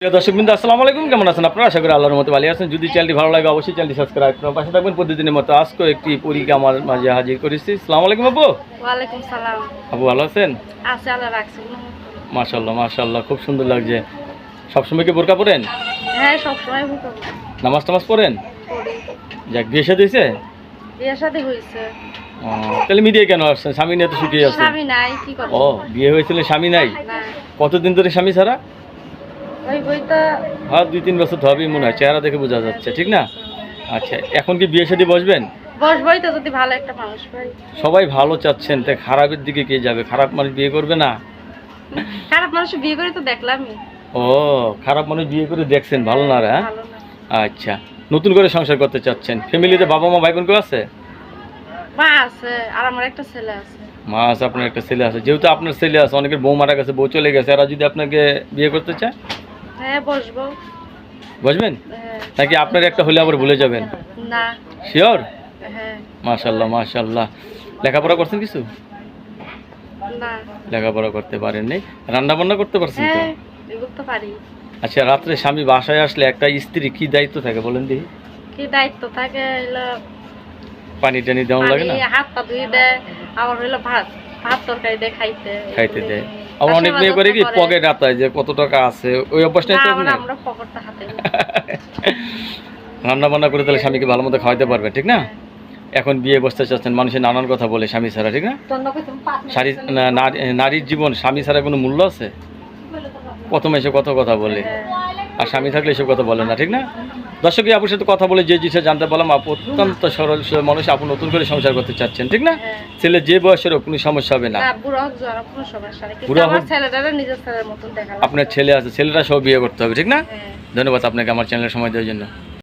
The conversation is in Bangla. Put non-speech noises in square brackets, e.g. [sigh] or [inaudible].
প্রিয় দর্শক বিন্দু আসসালামু আলাইকুম। কেমন আছেন আপনারা? আশা করি আল্লাহর মতো ভালো আছেন। যদি চ্যানেলটি ভালো লাগে অবশ্যই চ্যানেলটি সাবস্ক্রাইব করুন। পাশে থাকবেন প্রতিদিনের মতো আজকে একটি পরীক্ষা আমার মাঝে হাজির করেছি। আসসালামু আলাইকুম আপু। ওয়ালাইকুম সালাম। আপু ভালো আছেন? আছে আল্লাহ রাখছি। মাশাল্লাহ মাশাল্লাহ খুব সুন্দর লাগছে। সবসময় কি বোরকা পরেন? হ্যাঁ সবসময় ভুতো নামাজ টামাজ পড়েন? যাক বিয়ে সাথে হয়েছে? বিয়ে শাদী হয়েছে। তাহলে মিডিয়া কেন আসছেন? স্বামী নিয়ে তো শুকিয়ে আছেন স্বামী নাই কি করব? ও বিয়ে হয়েছিল স্বামী নাই। কতদিন ধরে স্বামী ছাড়া? আর দুই তিন বছর তো হবেই মনে হয় চেহারা দেখে বোঝা যাচ্ছে ঠিক না? আচ্ছা এখন কি বিয়ে সাথে বসবেন? বসবই তো যদি ভালো একটা মানুষ পাই। সবাই ভালো চাচ্ছেন তাই খারাপের দিকে কে যাবে? খারাপ মানুষ বিয়ে করবে না? খারাপ মানুষ বিয়ে করে তো দেখলামই। ও খারাপ মানুষ বিয়ে করে দেখছেন ভালো না রে হ্যাঁ? আচ্ছা নতুন করে সংসার করতে চাচ্ছেন। ফ্যামিলিতে বাবা মা ভাই বোন কেউ আছে? মা আছে আর আমার একটা ছেলে আছে। মা আছে আপনার একটা ছেলে আছে। যেহেতু আপনার ছেলে আছে অনেকের বউ মারা গেছে বউ চলে গেছে এরা যদি আপনাকে বিয়ে করতে চায়? হ্যাঁ বসবো। বুঝবেন হ্যাঁ। নাকি আপনার একটা হলে আবার ভুলে যাবেন? না। শিওর হ্যাঁ। মাশাল্লাহ মাশাল্লাহ লেখাপড়া করছেন কিছু? না। লেখাপড়া করতে পারেননি। রান্না বান্না করতে পারছেন তো? হ্যাঁ আচ্ছা রাত্রে স্বামী বাসায় আসলে একটা স্ত্রী কি দায়িত্ব থাকে বলেন দেখি? কি দায়িত্ব থাকে? পানি টানি দেওয়া লাগে না? হাত পা ধুয়ে দেয় আবার হইল ভাত। ভাত তরকারি দেয় খাইতে খাইতে দেয়। আবার অনেক মেয়ে করে কি পকেট হাতায় যে কত টাকা আছে ওই অভ্যাসটা না তো আমরা আমরা পকেটটা হাতে [laughs] রান্না বান্না করে তাহলে স্বামীকে ভালো মতো খাওয়াতে পারবে ঠিক না? এখন বিয়ে বসতে চাচ্ছেন মানুষের নানান কথা বলে স্বামী ছাড়া ঠিক না? শাড়ি নারী- নারীর জীবন স্বামী ছাড়া কোনো মূল্য আছে? প্রথমে এসে কত কথা বলে। আর স্বামী থাকলে এসব কথা বলে না ঠিক না দর্শকই আপুর সাথে কথা বলে যে জিনিসটা জানতে পারলাম আপু অত্যন্ত সরল মানুষ আপু নতুন করে সংসার করতে চাচ্ছেন ঠিক না হ্যাঁ। ছেলে যে বয়সের কোনো সমস্যা হবে না। আপনার ছেলে আছে ছেলেরা সব বিয়ে করতে হবে ঠিক না হ্যাঁ। ধন্যবাদ আপনাকে আমার চ্যানেলের সময় দেওয়ার জন্য